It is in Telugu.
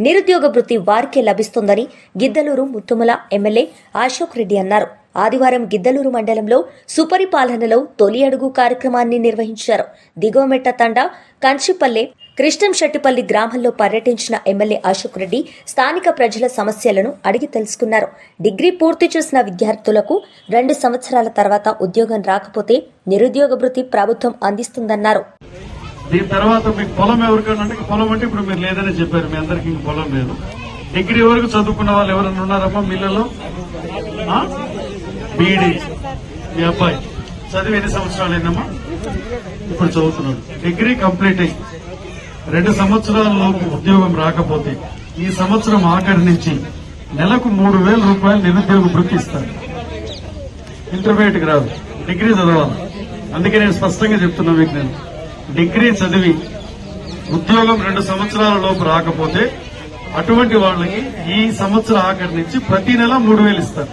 నిరుద్యోగ వృత్తి వారికే లభిస్తుందని గిద్దలూరు ముత్తుమల ఎమ్మెల్యే అశోక్ రెడ్డి అన్నారు. ఆదివారం గిద్దలూరు మండలంలో సుపరిపాలనలో తొలి అడుగు కార్యక్రమాన్ని నిర్వహించారు. దిగోమెట్ట తండా కంచిపల్లె కృష్ణంశెట్టిపల్లి గ్రామంలో పర్యటించిన ఎమ్మెల్యే అశోక్ రెడ్డి స్థానిక ప్రజల సమస్యలను అడిగి తెలుసుకున్నారు. డిగ్రీ పూర్తి చేసిన విద్యార్థులకు రెండు సంవత్సరాల తర్వాత ఉద్యోగం రాకపోతే నిరుద్యోగ వృత్తి ప్రభుత్వం అందిస్తుందన్నారు. దీని తర్వాత మీకు పొలం ఎవరికైనా అంటే పొలం అంటే ఇప్పుడు మీరు లేదని చెప్పారు మీ అందరికి ఇంక పొలం లేదు. డిగ్రీ వరకు చదువుకున్న వాళ్ళు ఎవరైనా ఉన్నారమ్మా మీళ్ళలో బీఈడి. మీ అబ్బాయి. చదివి ఎన్ని సంవత్సరాలు అయిందమ్మా? ఇప్పుడు చదువుతున్నాడు. డిగ్రీ కంప్లీట్ అయ్యి రెండు సంవత్సరాలలోపు ఉద్యోగం రాకపోతే ఈ సంవత్సరం ఆఖరి నుంచి నెలకు మూడు వేల రూపాయలు నిరుద్యోగ వృత్తి ఇస్తాను ఇంటర్మీడియట్కి రాదు. డిగ్రీ చదవాలి. అందుకే నేను స్పష్టంగా చెప్తున్నా మీకు నేను. డిగ్రీ చదివి ఉద్యోగం రెండు సంవత్సరాల లోపు రాకపోతే అటువంటి వాళ్ళకి ఈ సంవత్సరం ఆఖరి నుంచి ప్రతి నెల మూడు వేలు ఇస్తారు.